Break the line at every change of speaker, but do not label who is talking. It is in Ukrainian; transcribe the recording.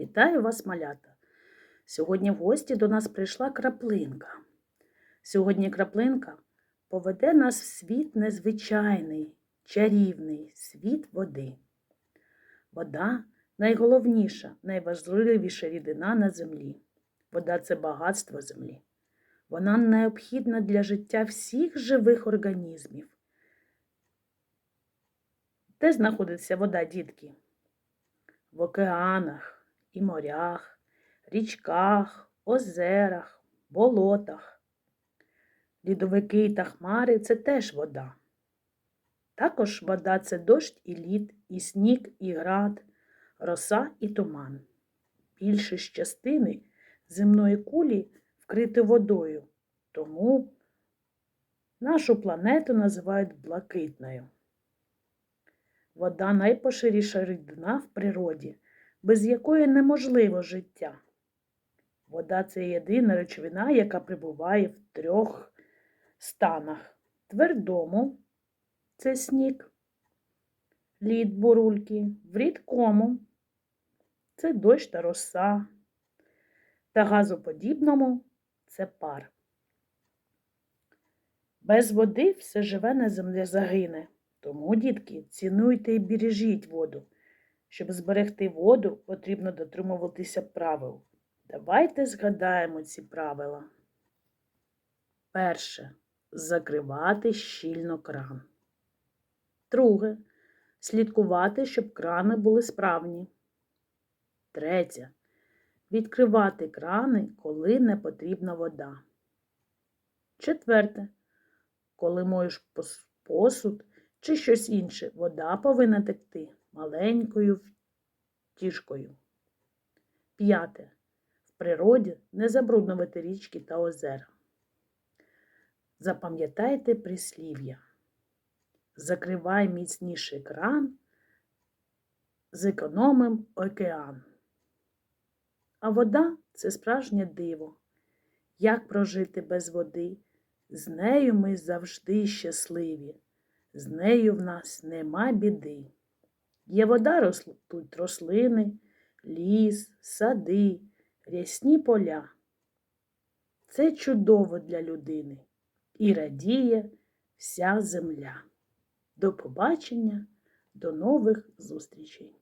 Вітаю вас, малята! Сьогодні в гості до нас прийшла краплинка. Сьогодні краплинка поведе нас в світ незвичайний, чарівний світ води. Вода найголовніша, найважливіша рідина на землі. Вода це багатство землі. Вона необхідна для життя всіх живих організмів. Де знаходиться вода, дітки? В океанах і морях, річках, озерах, болотах. Лідовики та хмари це теж вода. Також вода це дощ і лід, і сніг, і град, роса і туман. Більшість частини земної кулі вкрити водою, тому нашу планету називають блакитною. Вода найпоширіша рідина в природі, без якої неможливо життя. Вода це єдина речовина, яка прибуває в трьох станах: твердому це сніг, лід бурульки, в рідкому це дощ та роса, та газоподібному це пар. Без води все живе на землі загине. Тому, дітки, цінуйте і бережіть воду. Щоб зберегти воду, потрібно дотримуватися правил. Давайте згадаємо ці правила. Перше. Закривати щільно кран. Друге. Слідкувати, щоб крани були справні. Третє. Відкривати крани, коли не потрібна вода. Четверте. Коли моєш посуд чи щось інше, вода повинна текти маленькою втіжкою. П'яте. В природі не забруднювати річки та озера. Запам'ятайте прислів'я. Закривай міцніший кран, зекономим океан. А вода це справжнє диво. Як прожити без води? З нею ми завжди щасливі. З нею в нас нема біди. Є вода ростуть рослини, ліс, сади, рясні поля. Це чудово для людини і радіє вся земля. До побачення, до нових зустрічей!